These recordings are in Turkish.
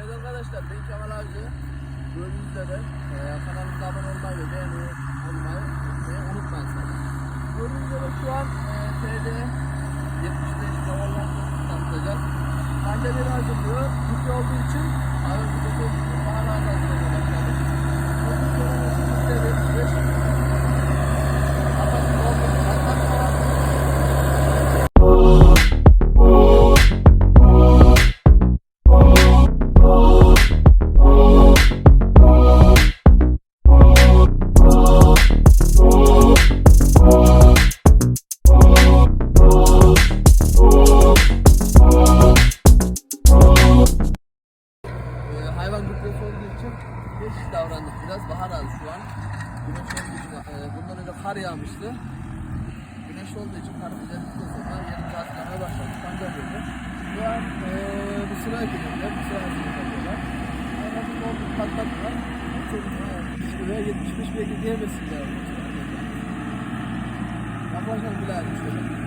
Evet arkadaşlar ben Kemal Avcı. Gördüğünüz üzere e, kanalımıza abone olmayı ve beğeni olmayı unutmayı unutmayın. Gördüğünüz üzere şu an e, TD 75 havalar tanıtacak. Pandeleri hazırlıyor. Yükü olduğu için abi bu davrandık biraz. Bahar az şu an. Güneş olduğu için, e, bundan önce kar yağmıştı. Güneş olduğu için kar düzeldikten sonra yeni tatillerine başladı. Pancar yolda. Şu an e, bir sıra ekiliyorlar. Bir sıra hazırlık yapıyorlar. Hayvanın olduğu patlattılar. Şuraya 75 belki diyemezsinler. Yaklaşalım bile hadi şöyle.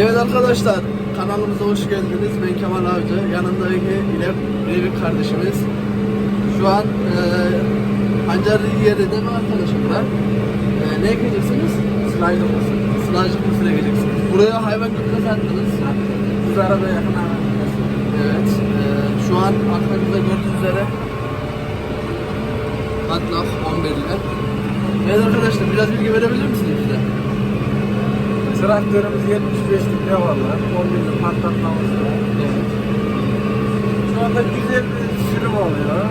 Evet arkadaşlar kanalımıza hoş geldiniz. Ben Kemal Avcı. Yanındaki yine Revik kardeşimiz. Şu an e, pancar yerinde mi arkadaşım var? E, ne ekeceksiniz? Sılajlık mısır. Sılajlık mısır ekeceksiniz. Buraya hayvan gübresi attınız. Biz arabaya yakın. Evet. e, şu an arkamızda gördüğünüz üzere Matlaf 11 ile. Evet arkadaşlar biraz bilgi verebilir misiniz bize? Traktörümüz 75'lik ne? 11 yıl patlatmamız var. Evet. Şu anda güzel bir sürüm oluyor.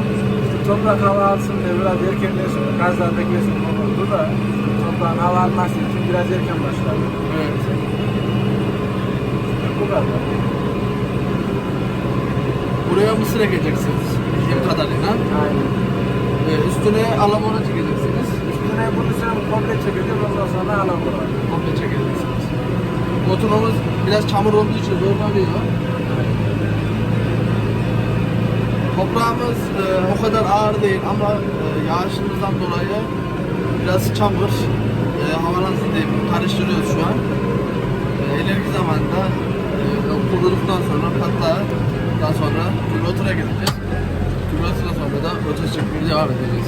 İşte toprak hava alsın diye biraz erken yesin. Gazlar beklesin olurdu da toprağın hava alması için biraz erken başladı. Evet. Bu kadar. Buraya mısır ekeceksiniz. Bildiğim kadarıyla. Aynen. Ee, üstüne alamona çekeceksiniz. Üstüne bunu sen komple çekeceğiz ondan sonra alamura. Komple çekeceksiniz. Motorumuz biraz çamur olduğu için zorlanıyor. Toprağımız e, o kadar ağır değil ama e, yağışımızdan dolayı biraz çamur. E, havalansı deyip karıştırıyoruz şu an. E, ileriki zamanda e, kuruduktan sonra patladıktan sonra külotuna gideceğiz. Külotuna sonra da rota çekmeye devam edeceğiz.